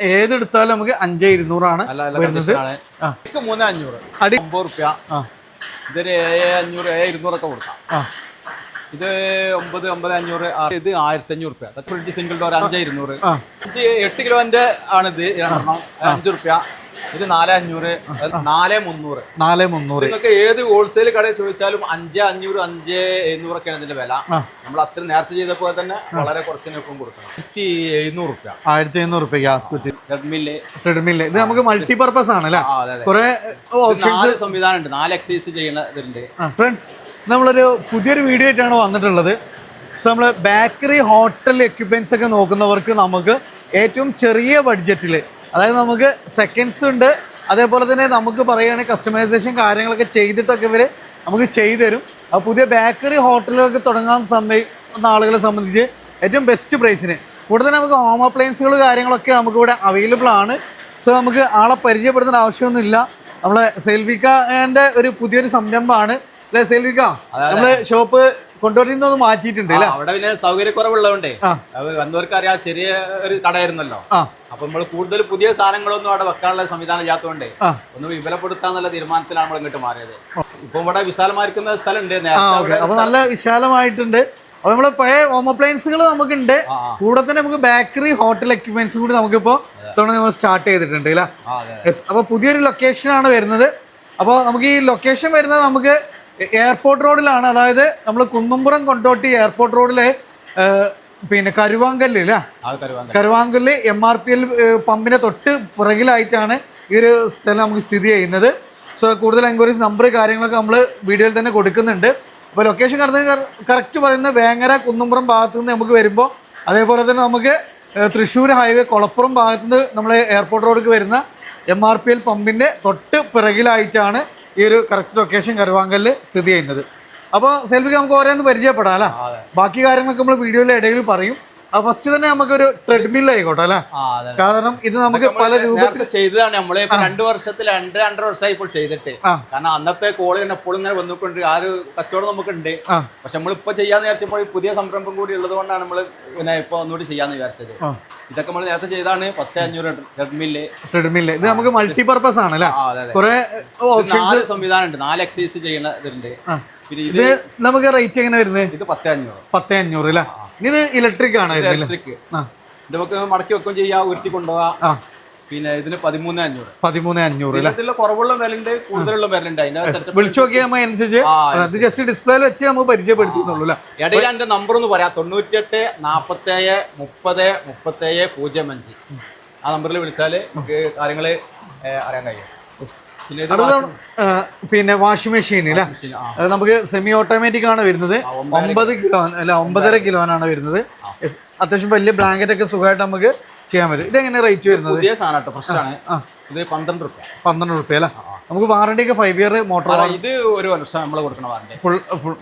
ഏതെടുത്താലും നമുക്ക് അഞ്ച് ഇരുന്നൂറാണ് വരുന്നത്. മൂന്ന് അഞ്ഞൂറ്. അടി ഒമ്പത് റുപ്യ. ഇതൊരു ഏഴ് അഞ്ഞൂറ് ഏഴ് ഇരുന്നൂറൊക്കെ കൊടുക്കാം. ഇത് ഒമ്പത് ഒമ്പത് അഞ്ഞൂറ് ഇത് ആയിരത്തി അഞ്ഞൂറ് റുപ്യ ഫ്രിഡ്ജ് സിംഗിൾ ഡോർ അഞ്ചേ ഇരുന്നൂറ്. എട്ട് കിലോന്റെ ആണിത്. രണ്ടെണ്ണം അഞ്ച് റുപ്യ. ഇത് നാല് അഞ്ഞൂറ് നാല് മുന്നൂറ്. നാല് മുന്നൂറ്. നിങ്ങൾക്ക് ഏത് ഹോൾസെയിൽ കടയിൽ ചോദിച്ചാലും അഞ്ച് അഞ്ഞൂറ് അഞ്ച് എഴുന്നൂറൊക്കെയാണ് ഇതിന്റെ വില. നമ്മൾ അത്ര നേരത്തെ ചെയ്ത പോലെ തന്നെ വളരെ കുറച്ചിനൊപ്പം കൊടുക്കണം. ആയിരത്തി എഴുന്നൂറ് റുപ്യ. ആയിരത്തി എഴുന്നൂറ് റുപ്യ ഗ്യാസ് കുറ്റി. റെഡ്മിൽ ട്രെഡ്മില്ല് ഇത് നമുക്ക് മൾട്ടി മൾട്ടിപർപ്പസ് ആണ് അല്ലേ? കുറെ നാല് സംവിധാനം ഉണ്ട്. നാല് എക്സസൈസ് ചെയ്യുന്ന ഇതുണ്ട്. ഫ്രണ്ട്സ് നമ്മളൊരു പുതിയൊരു വീഡിയോ ആയിട്ടാണ് വന്നിട്ടുള്ളത്. സോ നമ്മൾ ബേക്കറി ഹോട്ടൽ എക്യുപ്മെന്റ്സ് ഒക്കെ നോക്കുന്നവർക്ക് നമുക്ക് ഏറ്റവും ചെറിയ ബഡ്ജറ്റിൽ അതായത് നമുക്ക് സെക്കൻഡ്സ് ഉണ്ട്. അതേപോലെ തന്നെ നമുക്ക് പറയുകയാണെങ്കിൽ കസ്റ്റമൈസേഷൻ കാര്യങ്ങളൊക്കെ ചെയ്തിട്ടൊക്കെ ഇവർ നമുക്ക് ചെയ്തുതരും. അപ്പോൾ പുതിയ ബേക്കറി ഹോട്ടലുകളൊക്കെ തുടങ്ങാൻ സമയം ആളുകളെ സംബന്ധിച്ച് ഏറ്റവും ബെസ്റ്റ് പ്രൈസിന് കൂടുതൽ നമുക്ക് ഹോം അപ്ലയൻസുകൾ കാര്യങ്ങളൊക്കെ നമുക്ക് ഇവിടെ അവൈലബിൾ ആണ്. സോ നമുക്ക് ആളെ പരിചയപ്പെടുത്തേണ്ട ആവശ്യമൊന്നുമില്ല. നമ്മളെ സെൽവിക്കാന്റെ ഒരു പുതിയൊരു സംരംഭമാണ്. അല്ലെ സെൽവിക്ക? നമ്മൾ ഷോപ്പ് കൊണ്ടുവരുന്ന ഒന്ന് മാറ്റിയിട്ടുണ്ട് അല്ലേ? അവിടെ പിന്നെ സൗകര്യക്കുറവുള്ളതുകൊണ്ട്. വന്നവർക്ക് അറിയാം ചെറിയ ഒരു കടയായിരുന്നല്ലോ. അപ്പൊ നമ്മൾ കൂടുതൽ പുതിയ സാധനങ്ങളൊന്നും അവിടെ വെക്കാനുള്ള സംവിധാനം ഇല്ലാത്തതുകൊണ്ട്. ഒന്ന് വിപുലപ്പെടുത്താന്നുള്ള തീരുമാനത്തിലാണ് നമ്മൾ ഇങ്ങോട്ട് മാറിയത്. ഇപ്പൊ ഇവിടെ വിശാലമായിരിക്കുന്ന സ്ഥലമുണ്ട് അപ്പൊ നല്ല വിശാലമായിട്ടുണ്ട്. അപ്പൊ നമ്മൾ പഴയ ഹോം അപ്ലയൻസുകൾ നമുക്കുണ്ട്. കൂടെ തന്നെ നമുക്ക് ബേക്കറി ഹോട്ടൽ എക്യുപ്മെന്റ്സും കൂടി നമുക്കിപ്പോ ഇത്തവണ നമ്മൾ സ്റ്റാർട്ട് ചെയ്തിട്ടുണ്ട് അല്ലേ അപ്പൊ പുതിയൊരു ലൊക്കേഷൻ പുതിയൊരു ലൊക്കേഷനാണ് വരുന്നത്. അപ്പോൾ നമുക്ക് ഈ ലൊക്കേഷൻ വരുന്നത് നമുക്ക് എയർപോർട്ട് റോഡിലാണ്. അതായത് നമ്മൾ കുന്നുംപുറം കൊണ്ടോട്ടി എയർപോർട്ട് റോഡിലെ പിന്നെ കരുവാങ്കല്ല് അല്ലേ ആൾക്കാർ വന്നത് Karuvankallu M R P L പമ്പിന് തൊട്ട് പുറകിലായിട്ടാണ് ഈ ഒരു സ്ഥലം നമുക്ക് സ്ഥിതി ചെയ്യുന്നത്. സോ കൂടുതൽ എൻക്വയറീസ് നമ്പർ കാര്യങ്ങളൊക്കെ നമ്മൾ വീഡിയോയിൽ തന്നെ കൊടുക്കുന്നുണ്ട്. അപ്പോൾ ലൊക്കേഷൻ കറക്റ്റ് പറയുന്നത് വേങ്ങര കുന്നുംപുറം ഭാഗത്തു നിന്ന് നമുക്ക് വരുമ്പോൾ അതേപോലെ തന്നെ നമുക്ക് തൃശ്ശൂർ ഹൈവേ കൊളപ്പുറം ഭാഗത്തു നിന്ന് നമ്മൾ എയർപോർട്ട് റോഡിലേക്ക് വരുന്ന എം ആർ പി എൽ പമ്പിന്റെ തൊട്ട് പിറകിലായിട്ടാണ് ഈ ഒരു കറക്റ്റ് ലൊക്കേഷൻ കരുവാങ്കല്ല് സ്ഥിതി ചെയ്യുന്നത്. അപ്പോൾ സെൽഫിക്ക് നമുക്ക് ഓരോന്ന് പരിചയപ്പെടാം അല്ല? ബാക്കി കാര്യങ്ങളൊക്കെ നമ്മൾ വീഡിയോയിലെ ഇടയിൽ പറയും. ഫസ്റ്റ് തന്നെ നമുക്കൊരു ട്രെഡ്മിൽ ആയിക്കോട്ടെ അല്ലെ? കാരണം ഇത് നമുക്ക് പല രൂപത്തിൽ ചെയ്തതാണ്. നമ്മൾ രണ്ടു വർഷത്തിൽ രണ്ട് രണ്ടര വർഷമായി ഇപ്പോൾ ചെയ്തിട്ട്. കാരണം അന്നത്തെ കോൾ തന്നെ എപ്പോഴും ഇങ്ങനെ വന്നുകൊണ്ട് ആ ഒരു കച്ചവടം നമുക്കുണ്ട്. ഉണ്ട് പക്ഷെ നമ്മൾ ഇപ്പൊ ചെയ്യാന്ന് വിചാരിച്ചപ്പോൾ പുതിയ സംരംഭം കൂടി ഉള്ളത് കൊണ്ടാണ് നമ്മൾ പിന്നെ ഇപ്പൊ ഒന്നുകൂടി ചെയ്യാന്ന് വിചാരിച്ചത്. ഇതൊക്കെ നമ്മൾ നേരത്തെ ചെയ്താണ് പത്ത് അഞ്ഞൂറ് ട്രെഡ്മില്ല് ട്രെഡ്മിൽ ഇത് നമുക്ക് മൾട്ടി മൾട്ടിപർപ്പസ് ആണ് അല്ലേ? കുറെ നാല് സംവിധാനം ഉണ്ട്. നാല് എക്സസൈസ് ചെയ്യുന്ന ഇതുണ്ട്. പിന്നെ ഇത് നമുക്ക് റേറ്റ് എങ്ങനെ വരുന്നത്? ഇത് പത്ത് അഞ്ഞൂറ്. പത്ത് അഞ്ഞൂറ് അല്ലേ? ഇത് ഇലക്ട്രിക് ആണ് ഇലക്ട്രിക് നമുക്ക് മടക്കി വെക്കുകയും ചെയ്യാ ഉരുട്ടി കൊണ്ടുപോകാം. പിന്നെ ഇതിന് പതിമൂന്ന് അഞ്ഞൂറ്. പതിമൂന്ന് അഞ്ഞൂറ് കുറവുള്ള വില വിലയുണ്ട് കൂടുതലുള്ള വിലയുണ്ട് അതിന്റെ സെറ്റപ്പ് വിളിച്ചു അത് ജസ്റ്റ് ഡിസ്പ്ലേയിൽ വെച്ച് നമുക്ക് പരിചയപ്പെടുത്തുന്നുള്ളൂ ഇടയിൽ എന്റെ നമ്പർ ഒന്ന് പറയാം. തൊണ്ണൂറ്റെട്ട് നാപ്പത്തേഴ് മുപ്പത് മുപ്പത്തേഴ് പൂജ്യം അഞ്ച്. ആ നമ്പറിൽ വിളിച്ചാൽ നമുക്ക് കാര്യങ്ങൾ അറിയാൻ കഴിയും. പിന്നെ വാഷിംഗ് മെഷീൻ അല്ലേ അത് നമുക്ക് സെമി ഓട്ടോമാറ്റിക് ആണ് വരുന്നത്. ഒമ്പത് കിലോ അല്ല ഒമ്പതര ആണ് വരുന്നത്. അത്യാവശ്യം വലിയ ബ്ലാങ്കറ്റ് ഒക്കെ സുഖമായിട്ട് നമുക്ക് ചെയ്യാൻ പറ്റും. ഇതെങ്ങനെ റേറ്റ് വരുന്നത്? പന്ത്രണ്ട് റുപ്യ. പന്ത്രണ്ട് റുപ്യ അല്ലേ? നമുക്ക് വാറണ്ടി ഒക്കെ ഫൈവ് ഇയർ മോട്ടോർ ഇത് ഒരു വർഷം നമ്മൾ കൊടുക്കണം വാറണ്ടി ഫുൾ ഫുൾ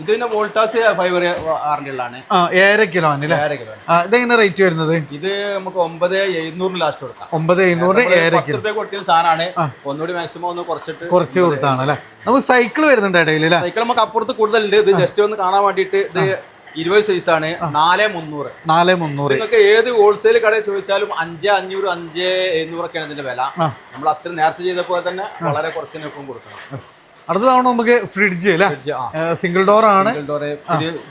ഇത് പിന്നെ വോൾട്ടാസ് ഫൈവ് വാറണ്ടി ഉള്ളതാണ്. ഏഴര കിലോ അല്ലേ ഏഴര കിലോ ഇതെങ്ങനെ റേറ്റ് വരുന്നത്? ഇത് നമുക്ക് ഒമ്പത് എഴുന്നൂറിന് ലാസ്റ്റ് കൊടുക്കാം. ഒമ്പത് എഴുന്നൂറിന് ഏഴര കിലോ കൊടുക്കുന്ന സാധനമാണ്. ഒന്നുകൂടി മാക്സിമം ഒന്ന് കുറച്ചിട്ട് കുറച്ച് കൊടുത്താണ് അല്ലേ നമുക്ക് സൈക്കിൾ വരുന്നുണ്ട് ഇടയിൽ സൈക്കിൾ നമുക്ക് അപ്പുറത്ത് കൂടുതലുണ്ട്. ഇത് ജസ്റ്റ് ഒന്ന് കാണാൻ വേണ്ടിയിട്ട് ഇത് ഇരുപത് സൈസ് ആണ്. നാല് മുന്നൂറ്. നാല് മുന്നൂറ്. നിങ്ങൾക്ക് ഏത് ഹോൾസെയിൽ കടയിൽ ചോദിച്ചാലും അഞ്ച് അഞ്ഞൂറ് അഞ്ച് എഴുന്നൂറൊക്കെയാണ് ഇതിന്റെ വില. നമ്മൾ അത്ര നേരത്തെ ചെയ്തപ്പോൾ തന്നെ വളരെ കുറച്ച് ഒപ്പം കൊടുക്കണം. അടുത്ത തവണ നമുക്ക് ഫ്രിഡ്ജ് അല്ലേ? സിംഗിൾ ഡോർ ആണ്.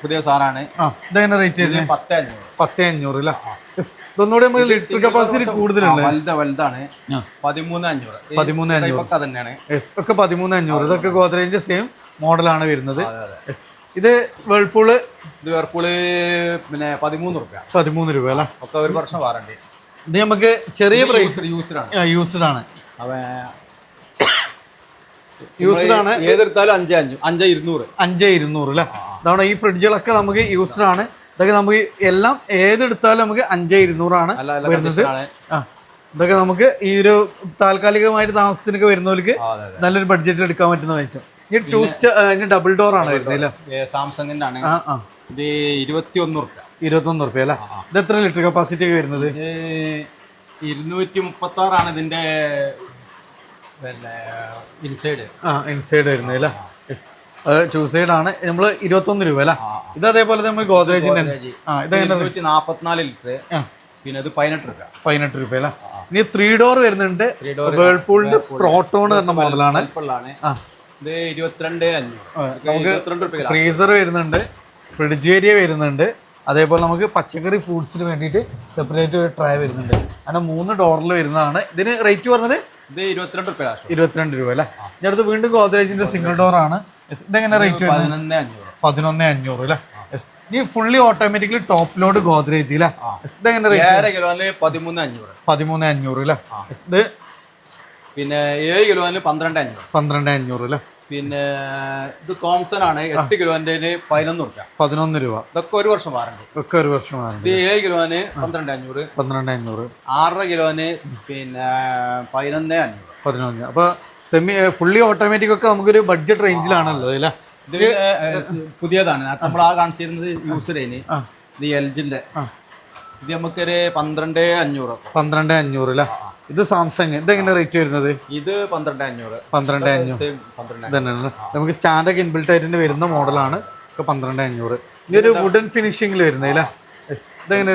പുതിയ സാറാണ്. ഇതെങ്ങനെ റേറ്റ് പത്തേ അഞ്ഞൂറ് അഞ്ഞൂറ് അല്ലേ. നമുക്ക് ലിറ്റർ കപ്പാസിറ്റി കൂടുതലുണ്ട് ആ, വലുത് വലുതാണ്. പതിമൂന്ന് അഞ്ഞൂറ്. പതിമൂന്ന് ഒക്കെ തന്നെയാണ്. ഒക്കെ പതിമൂന്ന് അഞ്ഞൂറ് ഇതൊക്കെ ഗോദ്രേജിന്റെ സെയിം മോഡലാണ് വരുന്നത്. ഇത് വേൾപൂൾ ഇത് വേർപൂൾ പിന്നെ പതിമൂന്ന് രൂപ പതിമൂന്ന് രൂപ അല്ലേ? ഒക്കെ ഒരു വർഷം വാറണ്ടി ഇത് നമുക്ക് ചെറിയ പ്രൈസ് യൂസ്ഡ് ആണ് യൂസ്ഡ് ആണ്. യൂസ്ഡ് ആണ്. ഏതെടുത്താലും അഞ്ച് അഞ്ച് അഞ്ച് ഇരുന്നൂറ്. അഞ്ച് ഇരുന്നൂറ് അല്ലേ അതാണ് ഈ ഫ്രിഡ്ജുകളൊക്കെ നമുക്ക് യൂസ്ഡ് ആണ്. ഇതൊക്കെ നമുക്ക് എല്ലാം ഏതെടുത്താലും നമുക്ക് അഞ്ച് ഇരുന്നൂറാണ് വരുന്നത്. ഇതൊക്കെ നമുക്ക് ഈ ഒരു താൽക്കാലികമായിട്ട് താമസത്തിനൊക്കെ വരുന്നവർക്ക് നല്ലൊരു ബഡ്ജറ്റ് എടുക്കാൻ പറ്റുന്ന ഐറ്റം ഈ ടൂ സ്റ്റാർ ഡബിൾ ഡോർ ആണ് വരുന്നത് സാംസങ്ങിന്റെ ആണ്. ഇത് ഇരുപത്തി ഒന്ന് റുപ്യ ഇരുപത്തൊന്ന് റുപ്യ അല്ലേ ഇത് എത്ര ലിറ്റർ കപ്പാസിറ്റി ഒക്കെ വരുന്നത്? ഇരുന്നൂറ്റി മുപ്പത്തി ആറാണ് ഇതിന്റെ പിന്നെ ഇൻസൈഡ് ആ ഇൻസൈഡ് വരുന്നത് അല്ലേ. അത് ടു സൈഡ് ആണ്. നമ്മൾ ഇരുപത്തൊന്ന് രൂപ അല്ലേ? ഇത് അതേപോലെ നമ്മൾ ഗോദ്രേജിന്റെ ആ ഇത് ഇരുന്നൂറ്റി നാപ്പത്തിനാല് ലിറ്റർ പിന്നെ ഇത് പതിനെട്ട് രൂപ. പതിനെട്ട് രൂപ അല്ലേ? ഇനി ത്രീ ഡോർ വരുന്നുണ്ട്. വേൾപൂളിന്റെ പ്രോട്ടോൺ എന്ന മോഡലാണ് ഇത് ഇരുപത്തിരണ്ട് നമുക്ക് ഫ്രീസർ വരുന്നുണ്ട്. ഫ്രിഡ്ജ് ഏരിയ വരുന്നുണ്ട്. അതേപോലെ നമുക്ക് പച്ചക്കറി ഫ്രൂട്ട്സിന് വേണ്ടിയിട്ട് സെപ്പറേറ്റ് ട്രൈ വരുന്നുണ്ട്. അങ്ങനെ മൂന്ന് ഡോറിൽ വരുന്നതാണ്. ഇതിന് റേറ്റ് പറഞ്ഞത്? ഇത് ഇരുപത്തിരണ്ട് രൂപ ലാസ്റ്റ് ഇരുപത്തിരണ്ട് രൂപ അല്ലേ? അടുത്ത് വീണ്ടും ഗോദ്രേജിന്റെ സിംഗിൾ ഡോർ ആണ്. ഇതെങ്ങനെ റേറ്റ് പതിനൊന്ന് അഞ്ഞൂറ്. പതിനൊന്ന് അഞ്ഞൂറ് അല്ലേ? ഇനി fully automatically top load Godrej അല്ലേ? ഇതെങ്ങനെ റേറ്റ് ഏഴര കിലോന് പതിമൂന്ന് അഞ്ഞൂറ്. പതിമൂന്ന് അഞ്ഞൂറ് അല്ലേ? ഇത് പിന്നെ ഏഴ് കിലോ പന്ത്രണ്ട് അഞ്ഞൂറ്. പന്ത്രണ്ട് അഞ്ഞൂറ് അല്ലേ? പിന്നെ ഇത് തോംസൺ ആണ് എട്ട് കിലോന്റെ പതിനൊന്ന് രൂപ പതിനൊന്ന് രൂപ. ഇതൊക്കെ ഒരു വർഷം വാറണ്ട്. ഒക്കെ ഒരു വർഷം ഇത് ഏഴ് കിലോന് പന്ത്രണ്ട് അഞ്ഞൂറ്. പന്ത്രണ്ട് അഞ്ഞൂറ്. ആറര കിലോന് പിന്നെ പതിനൊന്ന് അഞ്ഞൂറ്. പതിനൊന്ന്. അപ്പൊ സെമി ഫുള്ളി ഓട്ടോമാറ്റിക് ഒക്കെ നമുക്കൊരു ബഡ്ജറ്റ് റേഞ്ചിലാണല്ലോ അല്ലേ? ഇത് പിന്നെ ഏഹ്, സ് പുതിയതാണ്. നമ്മൾ ആ കാണിച്ചിരുന്നത് യൂസറേന് ഇത് എൽജിന്റെ ഇത് നമുക്കൊരു പന്ത്രണ്ട് അഞ്ഞൂറ് പന്ത്രണ്ട് അഞ്ഞൂറ് അല്ലേ? ഇത് സാംസങ്. ഇതെങ്ങനെ റേറ്റ് വരുന്നത്? ഇത് പന്ത്രണ്ട് അഞ്ഞൂറ് പന്ത്രണ്ട് അഞ്ഞൂറ് തന്നെയാണ് നമുക്ക് സ്റ്റാൻഡൊക്കെ ഇൻബിൽട്ട് ആയിട്ട് വരുന്ന മോഡലാണ് ഒക്കെ പന്ത്രണ്ട് അഞ്ഞൂറ് ഇനി ഒരു വുഡൻ ഫിനിഷിംഗിൽ വരുന്നത് ഇതെങ്ങനെ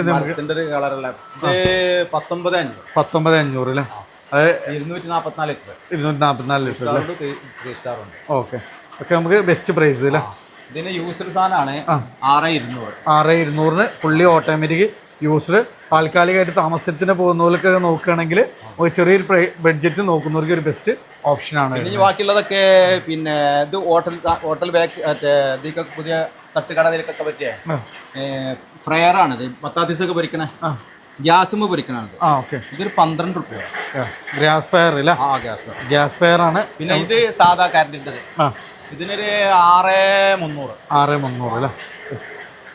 കളറല്ല പത്തൊമ്പത് അഞ്ഞൂറ് പത്തൊമ്പത് അഞ്ഞൂറ് അല്ലേ. അത്. ഇരുന്നൂറ്റി ലിറ്റർ. നാൽപ്പത്തിനാല് ലിറ്റർ ഓക്കെ. ഒക്കെ നമുക്ക് ബെസ്റ്റ് പ്രൈസ് അല്ലേ? ഇതിന് യൂസർ സാധനമാണ് ആറ് ഇരുന്നൂറ് ആറ് ഇരുന്നൂറിന് ഫുള്ളി ഓട്ടോമാറ്റിക് യൂസ്ഡ് താൽക്കാലികമായിട്ട് താമസത്തിന് പോകുന്നവർക്കൊക്കെ നോക്കുകയാണെങ്കിൽ ഒരു ചെറിയൊരു ബഡ്ജറ്റ് നോക്കുന്നവർക്ക് ഒരു ബെസ്റ്റ് ഓപ്ഷനാണ് ആണ്. ഇനി ബാക്കിയുള്ളതൊക്കെ പിന്നെ ഇത് ഹോട്ടൽ ഹോട്ടൽ ബാക്ക് മറ്റേ പുതിയ തട്ടുകടതിലൊക്കെ പറ്റിയ? ഫ്രയർ ആണിത് പത്താത്തീസൊക്കെ പൊരിക്കണേ. ഗ്യാസുമ്മ പൊരിക്കണത് ആ ഓക്കെ. ഇതൊരു പന്ത്രണ്ട് റുപ്യ ഗ്യാസ് ഫയർ അല്ലേ ആ ഗ്യാസ് ഗ്യാസ് ഫയർ ആണ്. പിന്നെ ഇത് സാധാ കാരന്റെ ആ. ഇതിനൊരു ആറ് മുന്നൂറ്. ആറ് മുന്നൂറ് അല്ലേ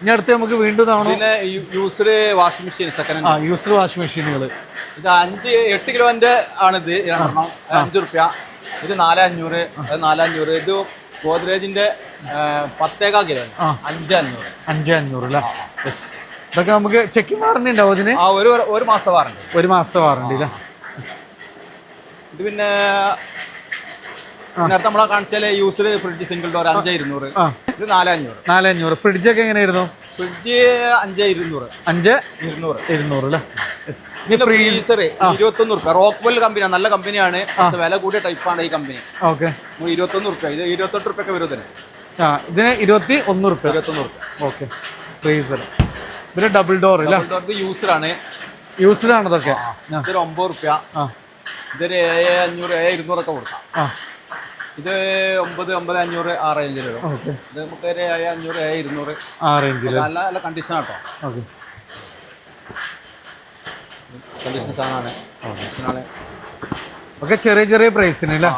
ഇനി അടുത്ത് നമുക്ക് വീണ്ടും തവണ പിന്നെ യൂസ്ഡ് വാഷിംഗ് മെഷീൻ സെക്കൻഡ് ആ യൂസ്ഡ് വാഷിംഗ് മെഷീനുകൾ ഇത് അഞ്ച് എട്ട് കിലോന്റെ ആണിത്. രണ്ടെണ്ണം. അഞ്ച് റുപ്യ. ഇത് നാലഞ്ഞൂറ്. അത് നാല് അഞ്ഞൂറ് ഇത് ഗോദ്രേജിന്റെ പത്തേകാ കിലോ. അഞ്ച് അഞ്ഞൂറ് അഞ്ച് അഞ്ഞൂറ് അല്ലേ ഇതൊക്കെ നമുക്ക് ചെക്കിംഗ് വാറണ്ടി ഉണ്ടാവും അതിന് ആ ഒരു ഒരു മാസത്തെ വാറണ്ടി ഒരു മാസത്തെ വാറണ്ടി അല്ലേ? ഇത് പിന്നെ നേരത്തെ നമ്മളെ കാണിച്ചാൽ യൂസർ ഫ്രിഡ്ജ് സിംഗിൾ ഡോർ അഞ്ച് ഇരുന്നൂറ്. ഇത് നാലഞ്ഞൂറ്. നാലഞ്ഞൂറ്. ഫ്രിഡ്ജ് ഒക്കെ ഫ്രിഡ്ജൊക്കെ എങ്ങനെയായിരുന്നു? ഫ്രിഡ്ജ് അഞ്ച് ഇരുന്നൂറ്. അഞ്ച്? ഇരുന്നൂറ്. ഇരുന്നൂറ് അല്ലേ ഫ്രീസർ ഇരുപത്തൊന്ന് റുപ്യ. റോക്ക്വെൽ കമ്പനിയാണ് നല്ല കമ്പനിയാണ് പക്ഷെ വില കൂടിയ ടൈപ്പാണ് ഈ കമ്പനി ഓക്കെ. ഇരുപത്തൊന്ന് റുപ്യ. ഇത് ഇരുപത്തെട്ട് റുപ്യൊക്കെ വരും ഇതിന്. ആ. ഇതിന് ഇരുപത്തി ഒന്ന് റുപ്യ. ഇരുപത്തൊന്ന് റുപ്യ. ഓക്കെ. ഫ്രീസർ ഇതിന് ഡബിൾ ഡോർ ഇത് യൂസറാണ് യൂസ്ഡ് ആണ് ഇതൊക്കെ ഇതൊരു ഒമ്പത് റുപ്യ. ഇതൊരു ഏഴ് അഞ്ഞൂറ് ഏഴ് ഇരുന്നൂറൊക്കെ കൊടുക്കാം. ആ. ഇത് ഒമ്പത് ഒമ്പത് അഞ്ഞൂറ് ആ റേഞ്ചിൽ വരും. ഓക്കെ. ഇത് നമുക്ക് ഒരു അഞ്ഞൂറ് ഇരുന്നൂറ്. ആ റേഞ്ചിൽ നല്ല നല്ല കണ്ടീഷൻ ആട്ടോ. ഓക്കെ. കണ്ടീഷൻ സാധനമാണ് കണ്ടീഷനാണ് ഒക്കെ ചെറിയ ചെറിയ പ്രൈസിന് അല്ലേ?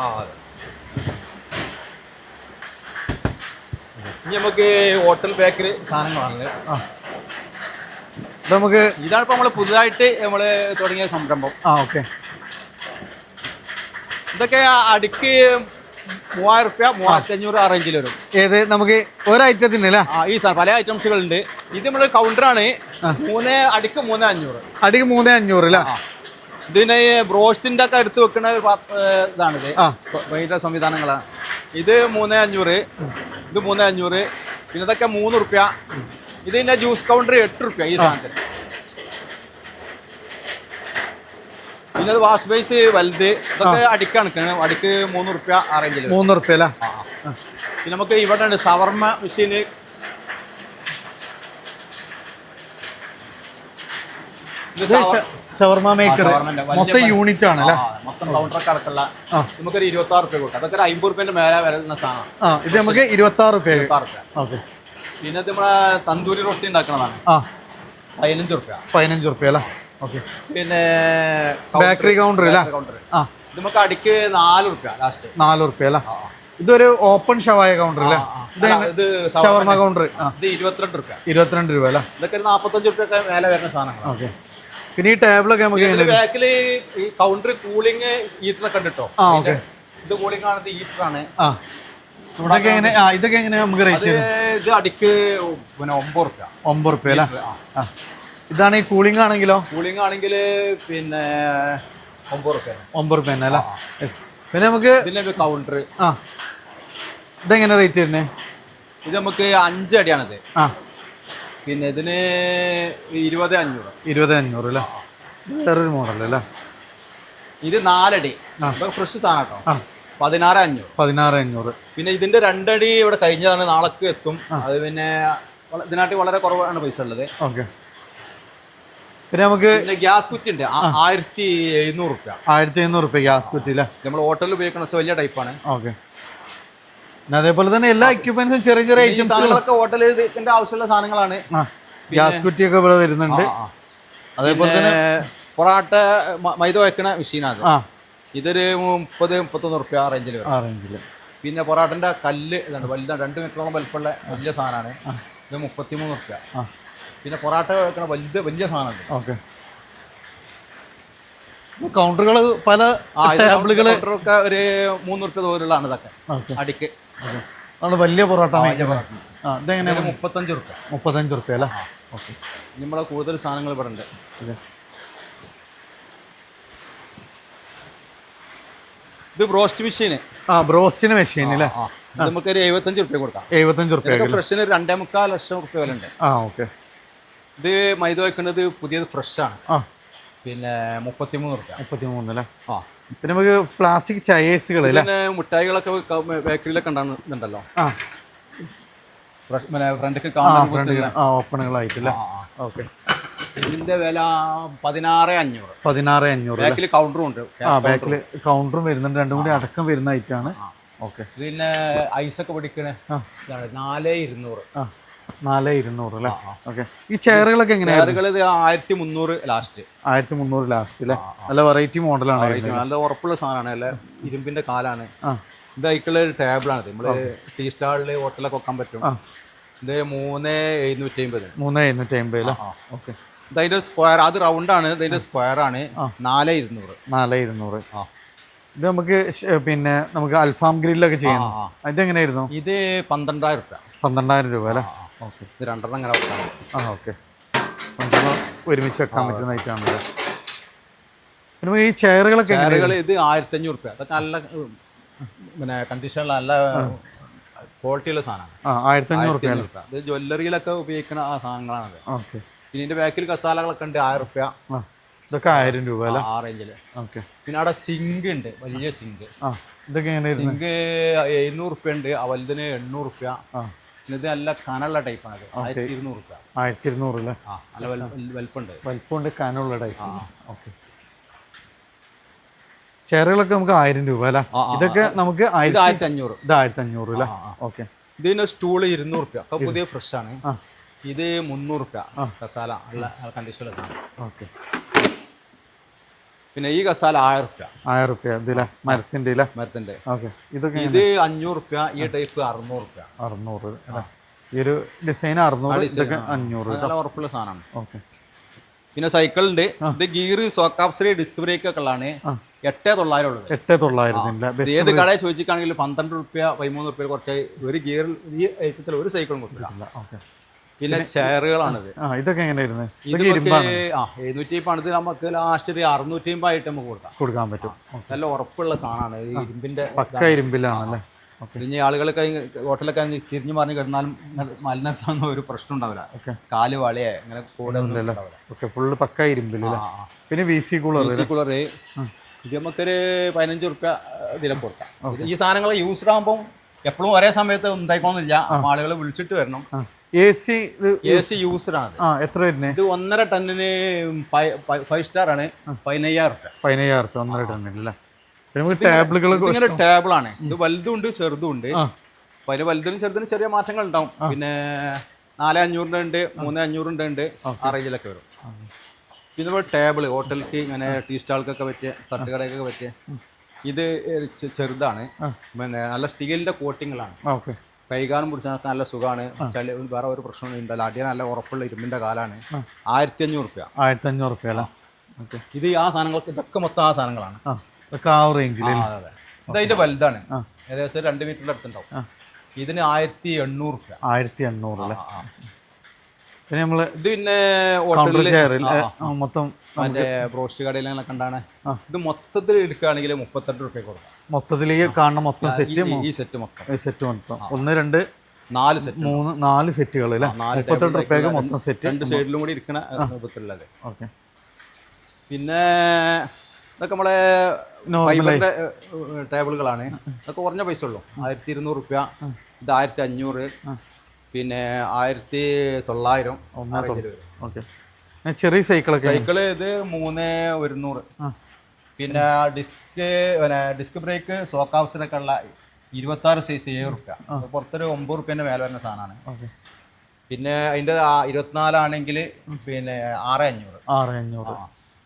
ഇനി നമുക്ക് ഹോട്ടൽ ബേക്കറി സാധനങ്ങളാണ് നമുക്ക് ഇതാണ് ഇപ്പോൾ നമ്മൾ പുതുതായിട്ട് നമ്മൾ തുടങ്ങിയ സംരംഭം. ആ ഓക്കെ. ഇതൊക്കെ അടുക്ക് മൂവായിരം റുപ്യ മൂവായിരത്തി അഞ്ഞൂറ് ആ റേഞ്ചിൽ വരും. ഏത്? നമുക്ക് ഒരു ഐറ്റത്തിന് അല്ലേ? ആ ഈ സാർ പല ഐറ്റംസുകളുണ്ട് ഇത് നമ്മൾ കൗണ്ടറാണ് മൂന്ന് അടിക്ക് മൂന്ന് അഞ്ഞൂറ്. അടിക്ക് മൂന്ന് അഞ്ഞൂറ് അല്ലേ? ഇതിന് ബ്രോസ്റ്റിന്റെ ഒക്കെ എടുത്ത് വെക്കുന്ന ഒരു ഇതാണിത് വൈകിട്ട് സംവിധാനങ്ങളാണ്. ഇത് മൂന്ന് അഞ്ഞൂറ്. ഇത് മൂന്ന് അഞ്ഞൂറ്. പിന്നെ ഇതൊക്കെ മൂന്ന് റുപ്യ. ഇതിന്റെ ജ്യൂസ് കൗണ്ടർ എട്ട് റുപ്യ ഈ സാധനത്തിന്. പിന്നെ വാഷ് ബേസ് വലുത്. ഇതൊക്കെ അടിക്ക് കണക്കാണ്. അടിക്ക് മൂന്ന് റുപ്യ ആ റേഞ്ചിൽ. മൂന്ന് റുപ്യ അല്ലേ. പിന്നെ നമുക്ക് ഇവിടെ ഉണ്ട് സവർമ്മ മെഷീന് ഷവർമ മേക്കർ മൊത്തം യൂണിറ്റ് ആണ് മൊത്തം കൗണ്ടറൊക്കെ അടക്കമുള്ള നമുക്കൊരു ഇരുപത്തി ആറ് റുപ്യ കൊടുക്കാം. അതൊക്കെ ഒരു അമ്പത് റുപ്യന്റെ മേലെ വരുന്ന സാധനം. ഇത് നമുക്ക് ഇരുപത്തി ആറ് റുപ്യ ഓക്കെ. പിന്നെ നമ്മളെ തന്തൂരി റൊട്ടി ഉണ്ടാക്കണതാണ്. പതിനഞ്ച് റുപ്യ പതിനഞ്ച് റുപ്യ അല്ലേ? പിന്നെ ബേക്കറി കൗണ്ടർ ഇത് നമുക്ക് അടിക്ക് നാല് റുപ്യ ലാസ്റ്റ് നാല് റുപ്യ അല്ലേ ഇതൊരു ഓപ്പൺ ഷവായ കൗണ്ടർ അല്ലേ? ഇത് ഷവർമ കൗണ്ടർ ഇത് ഇരുപത്തിരണ്ട് റുപ്യ. ഇരുപത്തിരണ്ട് രൂപ അല്ലേ? ഇതൊക്കെ ഒരു നാൽപ്പത്തഞ്ച് മേലെ വരുന്ന സാധനങ്ങൾ ഓക്കെ. പിന്നെ ഈ ടേബിളൊക്കെ നമുക്ക് ബാക്കിൽ ഈ കൗണ്ടർ കൂളിംഗ് ഹീറ്ററൊക്കെ ഉണ്ട് കേട്ടോ ആ ഓക്കെ. ഇത് കൂളിംഗ് ആണ് ഇത് ഹീറ്ററാണ് ആ. ഇതൊക്കെ എങ്ങനെ ഇതൊക്കെ എങ്ങനെ നമുക്ക് റേറ്റ് ഇത് അടിക്ക് പിന്നെ ഒമ്പത് റുപ്യ. ഒമ്പത് റുപ്യ അല്ലേ? ആ. ഇതാണ് ഈ കൂളിംഗ് ആണെങ്കിലോ? കൂളിംഗ് ആണെങ്കിൽ പിന്നെ ഒമ്പത് റുപ്യ. ഒമ്പത് റുപ്യ തന്നെ അല്ലേ? പിന്നെ നമുക്ക് കൗണ്ടർ ആ. ഇതെങ്ങനെ റേറ്റ് വരുന്നത് ഇത് നമുക്ക് അഞ്ച് അടിയാണിത്. ആ. പിന്നെ ഇതിന് ഇരുപത് അഞ്ഞൂറ്. ഇരുപത് അഞ്ഞൂറ് അല്ലേ? വേറൊരു മോഡൽ അല്ലേ? ഇത് നാലടി. ഫ്രഷ് സാധനം കേട്ടോ. പതിനാറ് അഞ്ഞൂറ്. പതിനാറ് അഞ്ഞൂറ്. പിന്നെ ഇതിന്റെ രണ്ടടി ഇവിടെ കഴിഞ്ഞതാണ് നാളേക്ക് എത്തും. അത് പിന്നെ ഇതിനാട്ടി ഇതിനായിട്ട് വളരെ കുറവാണ് പൈസ ഉള്ളത്. ഓക്കെ. പിന്നെ നമുക്ക് ഗ്യാസ് കുറ്റി ഉണ്ട് ആ- ആയിരത്തി എഴുന്നൂറ് റുപ്യ. ആയിരത്തി എഴുന്നൂറ് റുപ്യ ഗ്യാസ് കുറ്റി അല്ലേ നമ്മൾ ഹോട്ടലിൽ ഉപയോഗിക്കുന്ന വലിയ ടൈപ്പാണ് ഓക്കെ. പിന്നെ അതേപോലെ തന്നെ എല്ലാ എക്യുപ്മെന്റ്സും ചെറിയ ചെറിയ ഐറ്റംസുകളൊക്കെ ഹോട്ടലിൽ ആവശ്യമുള്ള സാധനങ്ങളാണ്. ഗ്യാസ് കുറ്റിയൊക്കെ ഇവിടെ വരുന്നുണ്ട്. ആ, ആ. അതേപോലെ തന്നെ പൊറാട്ട മൈദ വയ്ക്കണ മെഷീനാണ് ആ. ഇതൊരു മുപ്പത് മുപ്പത്തൊന്ന് റുപ്യ റേഞ്ചിൽ വരും. ആ റേഞ്ചിൽ പിന്നെ പൊറാട്ടന്റെ കല്ല് ഇതാണ് വലുതാണ്. രണ്ട് മീറ്ററോളം വലുപ്പമുള്ള വലിയ സാധനമാണ്. ഇത് മുപ്പത്തിമൂന്ന് റുപ്യ. ആ. പിന്നെ പൊറാട്ട വെക്കണ വലിയ വലിയ സാധനമുണ്ട് ഓക്കെ. കൗണ്ടറുകൾ പല ടേബിളുകൾ കൗണ്ടറൊക്കെ ഒരു മൂന്ന് റുപ്യ ദൂരമുള്ളതാണ് ഇതൊക്കെ അടിക്ക്. ആണ് വലിയ പൊറോട്ട ആ മുപ്പത്തഞ്ച് റുപ്യ മുപ്പത്തഞ്ച് റുപ്യ അല്ലേ? ഓക്കെ. നമ്മളെ കൂടുതൽ സാധനങ്ങൾ ഇവിടെ ഉണ്ട്. ഇത് ബ്രോസ്റ്റ് മെഷീന്. ആ ബ്രോസ്റ്റിന് മെഷീൻ അല്ലേ? നമുക്കൊരു എഴുപത്തഞ്ച് റുപ്യ കൊടുക്കാം. എഴുപത്തഞ്ച് റുപ്യ ഫ്രഷിന് രണ്ടേ മുക്കാൽ ലക്ഷം റുപ്യ വില ഉണ്ട് ആ ഓക്കെ. ഇത് മൈദ വെക്കുന്നത് പുതിയത് ഫ്രഷാണ് ആ. പിന്നെ മുപ്പത്തിമൂന്ന് റുപ്യ. മുപ്പത്തി മൂന്ന് അല്ലേ? ആ. പിന്നെ നമുക്ക് പ്ലാസ്റ്റിക് ചയേസുകൾ അല്ലേ? പിന്നെ മുട്ടായികളൊക്കെ ബേക്കറിയിലൊക്കെ ഉണ്ടാകുന്നുണ്ടല്ലോ ആ. ഫ്രണ്ടിക്ക് ഓക്കെ. ഇതിന്റെ വില പതിനാറ് അഞ്ഞൂറ്. പതിനാറ് അഞ്ഞൂറ് ബാക്കിൽ കൗണ്ടറും ഉണ്ട്. ആ ബാക്കിൽ കൗണ്ടറും വരുന്നുണ്ട്. രണ്ടും കൂടി അടക്കം വരുന്ന ഐറ്റാണ് ഓക്കെ. പിന്നെ ഐസൊക്കെ പിടിക്കണേ. നാല് ഇരുന്നൂറ്. ആ. നാല് ഇരുന്നൂറ് അല്ലേ? ഓക്കെ ഈ ചെയറുകളൊക്കെ എങ്ങനെയാണ് ആയിരത്തി മുന്നൂറ് ലാസ്റ്റ് ആയിരത്തി മുന്നൂറ് ലാസ്റ്റ് അല്ലേ നല്ല വെറൈറ്റി മോഡലാണ് നല്ല ഉറപ്പുള്ള സാധനമാണ്. അല്ലെ ഇരുമ്പിന്റെ കാലാണ്. ഇത് അതിക്കുള്ള ഒരു ടേബിളാണ് നമ്മൾ ടീ സ്റ്റാളിൽ ഹോട്ടലൊക്കെ വെക്കാൻ പറ്റും. ഇത് മൂന്ന് എഴുന്നൂറ്റി അമ്പത് മൂന്ന് എഴുന്നൂറ്റി അമ്പത് അല്ലേ ഓക്കെ ഇതിന്റെ അതിന്റെ സ്ക്വയർ അത് റൗണ്ട് ആണ്. ഇതിന്റെ സ്ക്വയർ ആണ്. നാല് ഇരുന്നൂറ്. നാല് ഇരുന്നൂറ്. ആ. ഇത് നമുക്ക് പിന്നെ നമുക്ക് അൽഫാം ഗ്രില്ലൊക്കെ ചെയ്യാം അതെങ്ങനെയായിരുന്നു? ഇത് പന്ത്രണ്ടായിരം രൂപ പന്ത്രണ്ടായിരം രൂപ അല്ലേ ഓക്കെ. ഇത് രണ്ടെണ്ണം അങ്ങനെ വെക്കാം ആ ഓക്കെ. നമുക്ക് ഒരുമിച്ച് വെക്കാൻ പറ്റുന്ന ഐറ്റാണല്ലോ പിന്നെ ഈ ചെയറുകളൊക്കെ ചെയറുകൾ ഇത് ആയിരത്തി അഞ്ഞൂറ് റുപ്യ. അതൊക്കെ നല്ല പിന്നെ കണ്ടീഷനിലുള്ള നല്ല ക്വാളിറ്റിയുള്ള സാധനമാണ്. ആയിരത്തി അഞ്ഞൂറ് റുപ്യ ഇത് ജ്വല്ലറിയിലൊക്കെ ഉപയോഗിക്കുന്ന ആ സാധനങ്ങളാണത്. ഓക്കെ. പിന്നെ ഇതിന്റെ ബാക്കിൽ കസാലകളൊക്കെ ഉണ്ട് ആയിരം റുപ്യ. ഇതൊക്കെ ആയിരം രൂപ അല്ലേ? ആ റേഞ്ചിൽ ഓക്കെ. പിന്നെ അവിടെ സിങ്ക് ഉണ്ട് വലിയ സിങ്ക് ഇതൊക്കെ സിങ്ക് എഴുന്നൂറ് റുപ്യ ഉണ്ട് അവലതിന് എണ്ണൂറ് റുപ്യ. ഇത് നല്ല കനമുള്ള ടൈപ്പാണ് അത്. ആയിരത്തി ഇരുന്നൂറ് റുപ്യ. ആയിരത്തി ഇരുന്നൂറ് ആ നല്ല വൽ- വൽ- വലിപ്പമുണ്ട്. വലിപ്പമുണ്ട് കനമുള്ള ടൈപ്പ് ഓക്കെ ചെയറുകളൊക്കെ നമുക്ക് ആയിരം രൂപ അല്ലേ? ഇതൊക്കെ നമുക്ക് ആയിരത്തി ആയിരത്തി അഞ്ഞൂറ് ഇത് ആയിരത്തി അഞ്ഞൂറ് അല്ലേ ഓക്കെ ഇതിന് സ്റ്റൂൾ ഇരുന്നൂറ് രൂപ ഒക്കെ പുതിയ ഫ്രഷ് ആണ്. ഇത് മുന്നൂറ് രൂപ കസാല നല്ല ഓക്കെ പിന്നെ ഈ കസാല ആയിരം റുപ്യ. ആയിരം റുപ്യ ഇതിലെ മരത്തിന്റെ ഇല്ലേ മരത്തിന്റെ ഓക്കെ. ഇതൊക്കെ ഇത് അഞ്ഞൂറ് റുപ്യ ഈ ടൈപ്പ് അറുന്നൂറ് റുപ്യ. അറുന്നൂറ് ഈ ഒരു ഡിസൈൻ അറുന്നൂറ് ഇതൊക്കെ അഞ്ഞൂറ് നല്ല ഉറപ്പുള്ള സാധനമാണ്. ഓക്കെ. പിന്നെ സൈക്കിൾ ഉണ്ട് ഇത് ഗീർ സോക്കാപ്സറി ഡിസ്ക് ബ്രേക്ക് ഒക്കെ ഉള്ളതാണ്. എട്ടേ തൊള്ളായിരം ഉള്ളത് എട്ട് തൊള്ളായിരത്തിന്റെ ഇത് ഏത് കടയിൽ ചോദിച്ചിട്ടാണെങ്കിൽ പന്ത്രണ്ട് റുപ്യ പതിമൂന്ന് റുപ്യ കുറച്ചായി. ഒരു ഗിയറിൽ ഈ ഐറ്റത്തിൽ ഒരു സൈക്കിളും കൊടുക്കില്ല ഓക്കെ. പിന്നെ ചെയറുകളാണിത്. ആ ഇതൊക്കെ എങ്ങനെയായിരുന്നു? ഇത് ഇതൊക്കെ ഇരുമ്പാണ്? ആ എഴുന്നൂറ്റി പണിത് നമുക്ക് ലാസ്റ്റ് ഒരു അറുന്നൂറ്റി ആയിട്ട് നമുക്ക് കൊടുക്കാം. കൊടുക്കാൻ പറ്റും. നല്ല ഉറപ്പുള്ള സാധനമാണ്. ഈ ഇരുമ്പിന്റെ പക്ക ഇരുമ്പിലാണല്ലേ? ഈ ആളുകളൊക്കെ ഹോട്ടലൊക്കെ തിരിഞ്ഞു പറഞ്ഞ് കിടന്നാലും മലിനത്തൊന്നും ഒരു പ്രശ്നം ഉണ്ടാവില്ല. കാൽ വളയെ അങ്ങനെ കൂടെ ഫുള്ള് പക്ക ഇരുമ്പിൽ. പിന്നെ V C cooler V C cooler ഇത് നമുക്കൊരു പതിനഞ്ച് റുപ്യ ഇതിലും കൊടുക്കാം. ഈ സാധനങ്ങൾ യൂസ്ഡ് ആകുമ്പോൾ എപ്പോഴും ഒരേ സമയത്ത് ഉണ്ടായിക്കോന്നില്ല. ആളുകൾ വിളിച്ചിട്ട് വരണം. A C A C used ആ എത്ര ഇത് ഒന്നര ടണ്ണിന് ഫൈവ് സ്റ്റാർ ആണ്. പതിനയ്യായിരം റുപ്യ. പതിനയ്യായിരത്തി ഒന്നര ടണ്ണിലല്ലേ പിന്നെ നമുക്ക് ടേബിളുകൾ ഇങ്ങനെ ടേബിൾ ആണ്. ഇത് വലുതും ഉണ്ട് ചെറുതും ഉണ്ട് അതിന് വലുതിനും ചെറുതിനും ചെറിയ മാറ്റങ്ങൾ ഉണ്ടാവും. പിന്നെ നാല് അഞ്ഞൂറിന്റെ ഉണ്ട് മൂന്ന് അഞ്ഞൂറിന്റെ ഉണ്ട് ആ റേഞ്ചിലൊക്കെ വരും. പിന്നെ ഇപ്പോൾ ടേബിൾ ഹോട്ടലിലേക്ക് ഇങ്ങനെ ടീ സ്റ്റാൾക്കൊക്കെ പറ്റിയ തട്ടുകടയൊക്കെ പറ്റിയ. ഇത് ചെറുതാണ്. പിന്നെ നല്ല സ്റ്റീലിന്റെ കോട്ടിങ്ങളാണ് ഓക്കെ. കൈകാലം പിടിച്ചാൽ നല്ല സുഖമാണ്. ചളി വേറെ ഒരു പ്രശ്നമൊന്നും ഉണ്ടല്ലോ അടിയാൻ നല്ല ഉറപ്പുള്ള ഇരുമ്പിന്റെ കാലാണ്. ആയിരത്തി അഞ്ഞൂറ് റുപ്യ. ആയിരത്തി അഞ്ഞൂറ് റുപ്യ അല്ലേ? ഓക്കെ. ഇത് ആ സാധനങ്ങൾക്ക് ഇതൊക്കെ മൊത്തം ആ സാധനങ്ങളാണ്. ഇതൊക്കെ ആ റേഞ്ചിൽ അതെ അതെ. ഇത് അതിന്റെ വലുതാണ്. ഏകദേശം രണ്ട് മീറ്ററിന്റെ അടുത്തുണ്ടാവും. ഇതിന് ആയിരത്തി എണ്ണൂറ് റുപ്യ ആയിരത്തി എണ്ണൂറ് അല്ലേ പിന്നെ നമ്മൾ ഇത് പിന്നെ ഹോട്ടലിൽ മൊത്തം മറ്റേ ബ്രോസ്റ്റ് കടയിലൊക്കെ കണ്ടാണ്? ഇത് മൊത്തത്തിൽ എടുക്കുകയാണെങ്കിൽ മുപ്പത്തെട്ട് റുപ്യ കൊടുക്കാം. മൊത്തത്തിൽ ഈ കാണുന്ന മൊത്തം സെറ്റ് ഈ- സെറ്റ് മൊത്തം. സെറ്റ് മൊത്തം. ഒന്ന് രണ്ട് നാല് സെറ്റ് മൂന്ന് നാല് സെറ്റുകൾ അല്ലേ? മുപ്പത്തെട്ട് റുപ്യക്ക് മൊത്തം സെറ്റ് രണ്ട് സൈഡിലും കൂടി ഇരിക്കണ രൂപത്തിലുള്ളത്. ഓക്കെ. പിന്നെ ഇതൊക്കെ നമ്മളെ ഫൈബറിന്റെ ടേബിളുകളാണ്. ഇതൊക്കെ കുറഞ്ഞ പൈസ ഉള്ളൂ. ആയിരത്തി ഇരുന്നൂറ് റുപ്യ. ഇത് ആയിരത്തി അഞ്ഞൂറ് പിന്നെ ആയിരത്തി തൊള്ളായിരം. ഓക്കെ. ചെറിയ സൈക്കിളൊക്കെ സൈക്കിൾ ഇത് മൂന്ന് ഒരുന്നൂറ്. പിന്നെ ഡിസ്ക് പിന്നെ ഡിസ്ക് ബ്രേക്ക് സോക്ക് ഹൗസിനൊക്കെ ഉള്ള ഇരുപത്തി ആറ് സൈസ് ഏഴ് റുപ്യ പുറത്തൊരു ഒമ്പത് റുപ്യന്റെ മേലെ വരുന്ന സാധനമാണ്. പിന്നെ അതിന്റെ ഇരുപത്തിനാലാണെങ്കിൽ പിന്നെ ആറ് അഞ്ഞൂറ്. ആറ് അഞ്ഞൂറ്.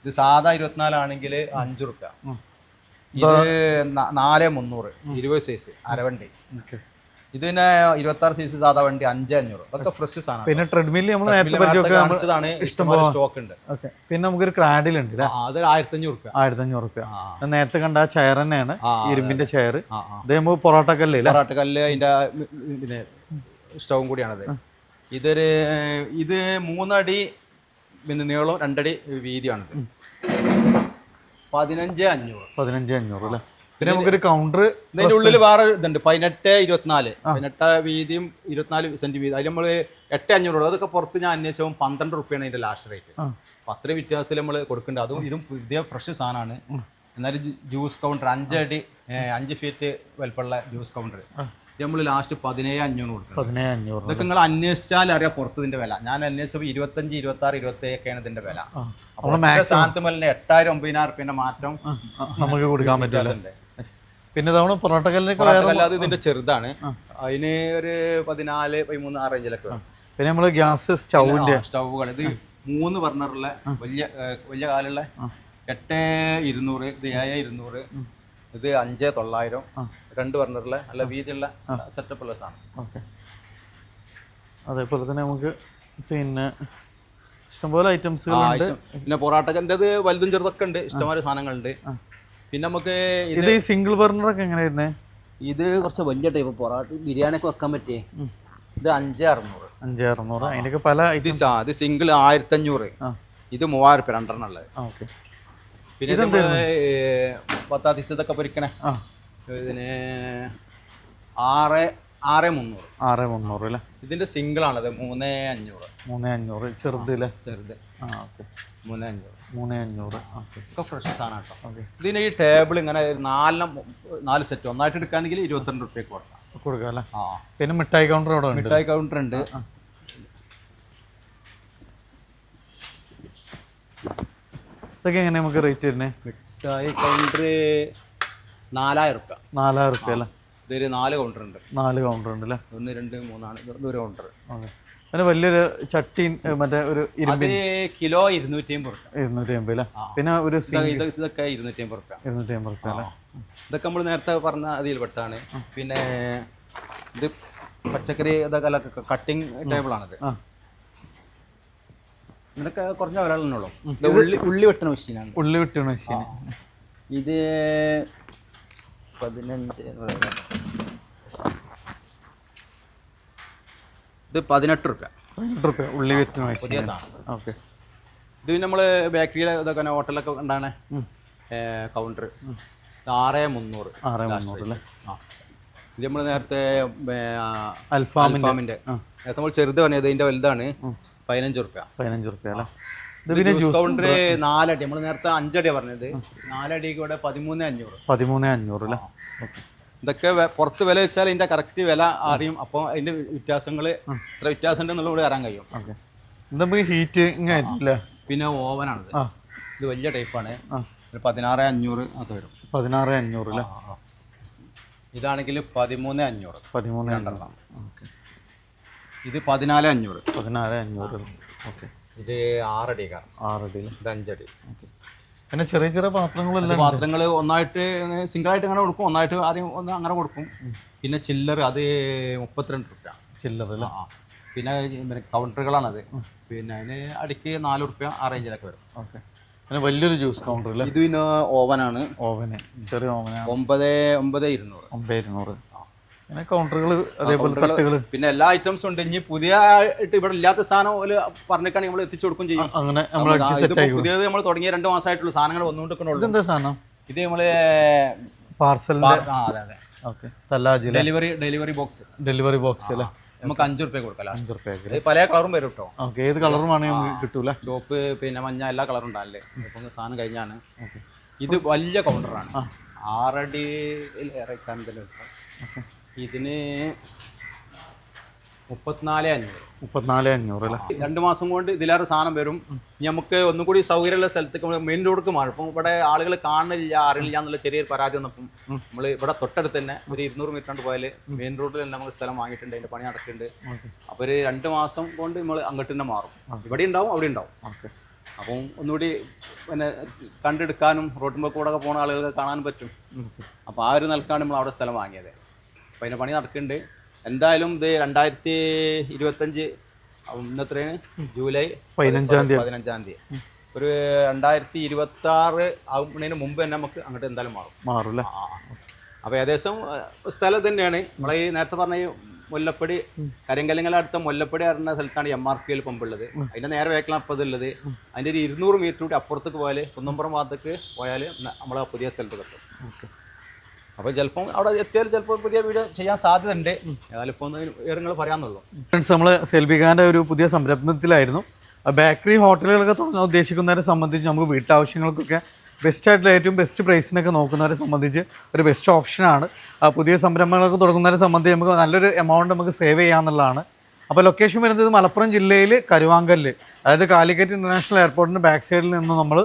ഇത് സാധാ ഇരുപത്തിനാലാണെങ്കിൽ അഞ്ച് റുപ്യ ഇത് നാല് മുന്നൂറ്. ഇരുപത് സൈസ് അരവണ്ടി. ഓക്കെ. ഇത് പിന്നെ ഇരുപത്തി ആറ് സൈസ് സാധാ വണ്ടി അഞ്ച് അഞ്ഞൂറ്. അതൊക്കെ ഫ്രഷ് സാധനം പിന്നെ ട്രെഡ്മിൽ നമ്മൾ നേരത്തെ പരിചയമൊക്കെ കാണിച്ചതാണ് ഇഷ്ടംപോലെ സ്റ്റോക്ക് ഉണ്ട്. ഓക്കെ. പിന്നെ നമുക്കൊരു അല്ലേ ആ, അത് ആയിരത്തി അഞ്ഞൂറ് രൂപ ആയിരത്തി അഞ്ഞൂറ് രൂപ. നേരത്തെ കണ്ട ആ ചെയർ തന്നെയാണ് ഇരുമ്പിന്റെ ചെയർ അതേപോലെ പൊറോട്ട കല്ല് പൊറോട്ട പൊറാട്ട് കല്ല് അതിന്റെ പിന്നെ സ്റ്റവും കൂടിയാണത്. ഇതൊരു ഇത് മൂന്നടി പിന്നെ നീളം രണ്ടടി വീതിയാണിത്. പതിനഞ്ച് അഞ്ഞൂറ്. പതിനഞ്ച് അഞ്ഞൂറ് അല്ലേ പിന്നെ നമുക്കൊരു കൗണ്ടർ ഇതിന്റെ ഉള്ളിൽ വേറെ ഇതുണ്ട്. പതിനെട്ട് ഇരുപത്തിനാല്. പതിനെട്ട് വീതിയും ഇരുപത്തിനാല് സെന്റ് വീതി. അതിൽ നമ്മൾ എട്ട് അഞ്ഞൂറ് രൂപ. അതൊക്കെ പുറത്ത് ഞാൻ അന്വേഷിച്ചപ്പോൾ പന്ത്രണ്ട് റുപ്യാണ് അതിന്റെ ലാസ്റ്റ് റേറ്റ് അപ്പം അത്രയും വ്യത്യാസത്തിൽ നമ്മൾ കൊടുക്കേണ്ടത് അതും ഇതും പുതിയ ഫ്രഷ് സാധനമാണ്. എന്നാലും ജ്യൂസ് കൗണ്ടർ അഞ്ചടി അഞ്ച് ഫീറ്റ് വലിപ്പമുള്ള ജ്യൂസ് കൗണ്ടർ ഇത് നമ്മൾ ലാസ്റ്റ് പതിനേഴ് അഞ്ഞൂറ് കൊടുക്കും ഇതൊക്കെ നിങ്ങൾ അന്വേഷിച്ചാൽ അറിയാം പുറത്ത് ഇതിന്റെ വില. ഞാൻ അന്വേഷിച്ചപ്പോൾ ഇരുപത്തഞ്ച് ഇരുപത്തി ആറ് ഇരുപത്തി ഒക്കെയാണ് ഇതിന്റെ വില അപ്പോൾ സ്ഥാനത്ത് എട്ടായിരം ഒമ്പതിനായിരം റുപ്യന്റെ മാറ്റം നമുക്ക് കൊടുക്കാൻ പറ്റില്ല. പിന്നെ തവണ പൊറോട്ട കല്ലിനൊക്കെ അല്ലാതെ ഇതിന്റെ ചെറുതാണ്. അതിന് ഒരു പതിനാല് പതിമൂന്ന് ആ റേഞ്ചിലൊക്കെ വരും. പിന്നെ നമ്മൾ ഗ്യാസ് സ്റ്റൗവിന്റെ സ്റ്റൗകൾ ഇത് മൂന്ന് ബർണറുള്ള വലിയ വലിയ കാലുള്ള എട്ട് ഇരുന്നൂറ് ഇത് ഏഴ് ഇരുന്നൂറ് ഇത് അഞ്ച് തൊള്ളായിരം രണ്ട് ബർണറുള്ള നല്ല വീതിയുള്ള സെറ്റപ്പ് ഉള്ള സാധനം. ഓക്കെ. അതേപോലെ തന്നെ നമുക്ക് പിന്നെ ഇഷ്ടംപോലെ ഐറ്റംസുകൾ ആ, ഇഷ്ടം- പിന്നെ പൊറാട്ടക്കന്റെ വലുതും ചെറുതൊക്കെ ഉണ്ട്. ഇഷ്ടംപോലെ സാധനങ്ങളുണ്ട്. പിന്നെ നമുക്ക് ഇത് സിംഗിൾ ഈ സിംഗിൾ ബർണറൊക്കെ എങ്ങനെയായിരുന്നേ? ഇത് കുറച്ച് വലിയ ടൈപ്പ് പൊറാട്ട ബിരിയാണി ഒക്കെ വെക്കാൻ പറ്റിയേ. ഇത് അഞ്ച് അറുന്നൂറ്. അഞ്ച് അറുന്നൂറ്. അതിനൊക്കെ പല ഇത് ഇത് സിംഗിൾ ആയിരത്തഞ്ഞൂറ്. ഇത് മൂവായിരം ഉറുപ്പ്യ രണ്ടെണ്ണം ഉള്ളത് ഓക്കെ. പിന്നെ ഇത് ഏ, പത്താത്തിസ് ഇതൊക്കെ പൊരിക്കണേ ഇതിന് ആറ് ആറ് മുന്നൂറ്. ആറ് മുന്നൂറ് അല്ലേ? ഇതിന്റെ സിംഗിൾ ആണത് മൂന്ന് അഞ്ഞൂറ്. മൂന്ന് അഞ്ഞൂറ്. ചെറുത് അല്ലേ? ചെറുത്. ആ ഓക്കെ. മൂന്ന് അഞ്ഞൂറ്. മൂന്ന് അഞ്ഞൂറ്. ഒക്കെ ഫ്രഷ് സാധനം കേട്ടോ. ഓക്കെ. ഇതിന് ഈ ടേബിൾ ഇങ്ങനെ നാലെണ്ണം നാല് സെറ്റ് ഒന്നായിട്ട് എടുക്കുകയാണെങ്കിൽ ഇരുപത്തിരണ്ട് റുപ്യക്ക് കൊടുക്കാം. കൊടുക്കാം അല്ലേ? ആ. പിന്നെ മിഠായി കൗണ്ടർ അവിടെ ഉണ്ട്. മിഠായി കൗണ്ടർ ഉണ്ട്. ഇതൊക്കെ എങ്ങനെ നമുക്ക് റേറ്റ് വരുന്നത് മിഠായി കൗണ്ടർ നാലായിരം റുപ്യ നാലായിരം റുപ്യ അല്ലേ? ഇതൊരു നാല് കൗണ്ടർ ഉണ്ട്. നാല് കൗണ്ടർ ഉണ്ട് അല്ലേ? ഒന്ന് രണ്ട് മൂന്നാണ്. ഇതൊരു കൗണ്ടർ ഓക്കെ. പിന്നെ വലിയൊരു ചട്ടി മറ്റേ ഒരു കിലോ ഇരുന്നൂറ്റി അമ്പത് ഇരുന്നൂറ്റി അമ്പത് പിന്നെ ഒരു ഇതൊക്കെ ഇരുന്നൂറ്റി അമ്പത് ഇരുന്നൂറ്റി അമ്പത് ഇതൊക്കെ നമ്മൾ നേരത്തെ പറഞ്ഞ അതിൽപ്പെട്ടാണ് പിന്നെ ഇത് പച്ചക്കറി ഇതൊക്കെ അല്ല കട്ടിങ് ടേബിളാണിത് ആ. ഇതിനൊക്കെ കുറഞ്ഞ ഒരാളെന്നുള്ളൂ ഉള്ളി. ഉള്ളി വെട്ടുന്ന മെഷീനാണ് ഉള്ളി വെട്ടണ മെഷീൻ ഇത് പതിനഞ്ച്. ഇത് പതിനെട്ട് റുപ്യ. പതിനെട്ട് റുപ്യ. ഉള്ളി വിട്ടുന്ന പുതിയ സാധനം. ഓക്കെ. ഇത് നമ്മൾ ബേക്കറിയിലെ ഇതൊക്കെ ഹോട്ടലൊക്കെ ഉണ്ടാണ് കൗണ്ടർ ആറ് മുന്നൂറ്. ആറ് മുന്നൂറ് അല്ലേ? ആ. ഇത് നമ്മൾ നേരത്തെ അൽഫാമിന്റെ. നമ്മൾ ചെറുത് പറഞ്ഞത് ഇതിന്റെ വലുതാണ്. പതിനഞ്ച് റുപ്യ. പതിനഞ്ച് റുപ്യ അല്ലേ? പിന്നെ ജ്യൂസ് കൗണ്ടർ നാലടി. നമ്മൾ നേരത്തെ അഞ്ചടിയാണ് പറഞ്ഞത്. നാലടിക്ക് ഇവിടെ പതിമൂന്ന് അഞ്ഞൂറ്. പതിമൂന്ന് അഞ്ഞൂറ് അല്ലേ? ഓക്കെ. ഇതൊക്കെ പുറത്ത് വില വെച്ചാൽ ഇതിന്റെ കറക്റ്റ് വില അറിയും. അപ്പോൾ അതിന്റെ വ്യത്യാസങ്ങൾ ഇത്ര വ്യത്യാസം ഉണ്ടെന്നുള്ള കൂടെ അറിയാൻ കഴിയും. ഓക്കെ. നമുക്ക് ഹീറ്റ് പിന്നെ ഓവൻ ആണ് ഇത് വലിയ ടൈപ്പാണ് പതിനാറ് അഞ്ഞൂറ് അത് വരും. പതിനാറ് അഞ്ഞൂറ് അല്ലേ. ഇതാണെങ്കിൽ പതിമൂന്ന് അഞ്ഞൂറ്. പതിമൂന്ന് രണ്ടെണ്ണം. ഇത് പതിനാല് അഞ്ഞൂറ്. പതിനാല് അഞ്ഞൂറ്. ഓക്കെ. ഇത് ആറടി കാരണം ആറടി ഇത് അഞ്ചടി. ഓക്കെ. പിന്നെ ചെറിയ ചെറിയ പാത്രങ്ങളെല്ലാം പാത്രങ്ങൾ ഒന്നായിട്ട് സിംഗിൾ ആയിട്ട് അങ്ങനെ കൊടുക്കും. ഒന്നായിട്ട് ആദ്യം ഒന്ന് അങ്ങനെ കൊടുക്കും. പിന്നെ ചില്ലർ അത് മുപ്പത്തിരണ്ട് റുപ്യ ചില്ലർ അല്ലേ? ആ പിന്നെ കൗണ്ടറുകളാണത്. പിന്നെ അതിന് അടിക്ക് നാല് റുപ്യ ആ റേഞ്ചിലൊക്കെ വരും. ഓക്കെ. പിന്നെ വലിയൊരു ജ്യൂസ് കൗണ്ടർ ഇത് പിന്നെ ഓവനാണ്. ഓവന്. ചെറിയ ഓവനാണ്. ഒമ്പത് ഒമ്പത് ഇരുന്നൂറ്. ഒമ്പത് ഇരുന്നൂറ്. പിന്നെ കൗണ്ടറുകൾ അതേപോലെ തട്ടുകൾ പിന്നെ എല്ലാ ഐറ്റംസും ഉണ്ട്. ഇനി പുതിയ ആയിട്ട് ഇവിടെ ഇല്ലാത്ത സാധനം പറഞ്ഞേക്കാണെങ്കിൽ നമ്മൾ എത്തിച്ചു കൊടുക്കും ചെയ്യും. അങ്ങനെ പുതിയത് നമ്മൾ തുടങ്ങിയ രണ്ട് മാസമായിട്ടുള്ള സാധനങ്ങൾ വന്നുകൊണ്ടിരിക്കണുള്ളൂ. ഇതെന്താ സാധനം? ഇത് നമ്മൾ parcel delivery delivery box delivery box അല്ലേ? നമുക്ക് അഞ്ചു റുപ്യ കൊടുക്കാം അഞ്ചു റുപ്യ പല കളറും വരും കേട്ടോ ഓക്കെ ഏത് കളറും ആണെങ്കിൽ കിട്ടൂല? ചോപ്പ് പിന്നെ മഞ്ഞ എല്ലാ കളറും ഉണ്ടാവില്ലേ ഇപ്പം സാധനം കഴിഞ്ഞാണ്. ഇത് വലിയ കൗണ്ടറാണ് ആറടി ഇറക്കാൻ ഇതിന് മുപ്പത്തിനാല് അഞ്ഞൂറ്. മുപ്പത്തിനാല് അഞ്ഞൂറ് അല്ലേ? രണ്ട് മാസം കൊണ്ട് ഇതിലേറെ സാധനം വരും. നമുക്ക് ഒന്നും കൂടി സൗകര്യമുള്ള സ്ഥലത്ത് മെയിൻ റോഡ്ക്ക് മാറും. അപ്പം ഇവിടെ ആളുകൾ കാണുന്നില്ല അറിയില്ല എന്നുള്ള ചെറിയൊരു പരാതി വന്നപ്പം നമ്മൾ ഇവിടെ തൊട്ടടുത്ത് തന്നെ ഒരു ഇരുന്നൂറ് മീറ്റർ കൊണ്ട് പോയാൽ മെയിൻ റോഡിൽ തന്നെ നമുക്ക് സ്ഥലം വാങ്ങിയിട്ടുണ്ട് അതിന്റെ പണി നടക്കുന്നുണ്ട്. അപ്പോൾ ഒരു രണ്ട് മാസം കൊണ്ട് നമ്മൾ അങ്ങോട്ട് തന്നെ മാറും. ഇവിടെ ഉണ്ടാവും അവിടെ ഉണ്ടാവും. അപ്പം ഒന്നുകൂടി പിന്നെ കണ്ടെടുക്കാനും റോഡിന്റെ കൂടെ ഒക്കെ പോകുന്ന ആളുകൾക്ക് കാണാനും പറ്റും. അപ്പോൾ ആ ഒരു നിലക്കാണ് നമ്മൾ അവിടെ സ്ഥലം വാങ്ങിയത്. അപ്പോൾ അതിന്റെ പണി നടക്കുന്നുണ്ട്. എന്തായാലും ഇത് രണ്ടായിരത്തി ഇരുപത്തഞ്ച് ഇന്നത്രയാണ് ജൂലൈ പതിനഞ്ചാം തീയതി. പതിനഞ്ചാം തീയതി. ഒരു രണ്ടായിരത്തി ഇരുപത്തി ആറ് ആകുന്നതിന് മുമ്പ് തന്നെ നമുക്ക് അങ്ങോട്ട് എന്തായാലും മാറും. മാറും അപ്പോൾ ഏകദേശം സ്ഥലം തന്നെയാണ് നമ്മളെ ഈ നേരത്തെ പറഞ്ഞ ഈ മുല്ലപ്പടി കരിങ്കലിങ്ങല അടുത്ത മുല്ലപ്പടി അറിയുന്ന സ്ഥലത്താണ് എം ആർ പി എൽ പമ്പുള്ളത്. അതിന്റെ നേരെ വേക്കലാണ് അപ്പോൾ ഇതുള്ളത്. അതിന്റെ ഒരു ഇരുന്നൂറ് മീറ്റർ കൂടി അപ്പുറത്തേക്ക് പോയാൽ കുന്നമ്പുറം ഭാഗത്തേക്ക് പോയാൽ നമ്മളെ പുതിയ സ്ഥലത്ത് എത്തും. ഓക്കെ. അപ്പോൾ ചിലപ്പം അവിടെ എത്തിയാൽ ചിലപ്പോൾ പുതിയ വീട് ചെയ്യാൻ സാധ്യതയുണ്ട്. ഏതായാലും ഇപ്പോൾ ഒന്ന് വിവരങ്ങൾ ഫ്രണ്ട്സ് നമ്മൾ സെൽബിഖാന്റെ ഒരു പുതിയ സംരംഭത്തിലായിരുന്നു. ബേക്കറി ഹോട്ടലുകളൊക്കെ തുടങ്ങാൻ ഉദ്ദേശിക്കുന്നവരെ സംബന്ധിച്ച് നമുക്ക് വീട്ടാവശ്യങ്ങൾക്കൊക്കെ ബെസ്റ്റ് ആയിട്ടുള്ള ഏറ്റവും ബെസ്റ്റ് പ്രൈസിനൊക്കെ നോക്കുന്നവരെ സംബന്ധിച്ച് ഒരു ബെസ്റ്റ് ഓപ്ഷനാണ് പുതിയ സംരംഭങ്ങളൊക്കെ തുടങ്ങുന്നവരെ സംബന്ധിച്ച് നമുക്ക് നല്ലൊരു എമൗണ്ട് നമുക്ക് സേവ് ചെയ്യാമെന്നുള്ളതാണ് അപ്പോൾ ലൊക്കേഷൻ വരുന്നത് മലപ്പുറം ജില്ലയിൽ കരുവാങ്കല്ല്. അതായത് കാലിക്കറ്റ് ഇന്റർനാഷണൽ എയർപോർട്ടിന്റെ ബാക്ക് സൈഡിൽ നിന്ന് നമ്മൾ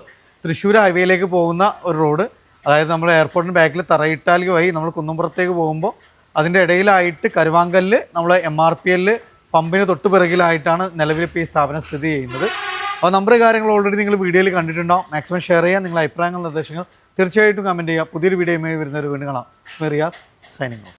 തൃശ്ശൂർ ഹൈവേയിലേക്ക് പോകുന്ന ഒരു റോഡ് അതായത് നമ്മൾ എയർപോർട്ടിന്റെ ബാക്കിൽ തറയിട്ടാലി വഴി നമ്മൾ കുന്നുംപുറത്തേക്ക് പോകുമ്പോൾ അതിന്റെ ഇടയിലായിട്ട് കരുവാങ്കല്ല് നമ്മൾ എം ആർ പി എല്ല് പമ്പിന് തൊട്ട് പിറകിലായിട്ടാണ് നിലവിൽ ഇപ്പോൾ ഈ സ്ഥാപനം സ്ഥിതി ചെയ്യുന്നത്. അപ്പോൾ നമ്പർ കാര്യങ്ങൾ ഓൾറെഡി നിങ്ങൾ വീഡിയോയിൽ കണ്ടിട്ടുണ്ടാവും. മാക്സിമം ഷെയർ ചെയ്യാം നിങ്ങളുടെ അഭിപ്രായങ്ങൾ നിർദ്ദേശങ്ങൾ തീർച്ചയായിട്ടും കമന്റ് ചെയ്യുക. പുതിയൊരു വീഡിയോയുമായി വരുന്നൊരു വീണ്ടും കാണാം. സ്മെറിയാസ് സൈനിങ്